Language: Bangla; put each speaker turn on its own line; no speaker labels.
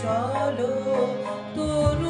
চলো তোর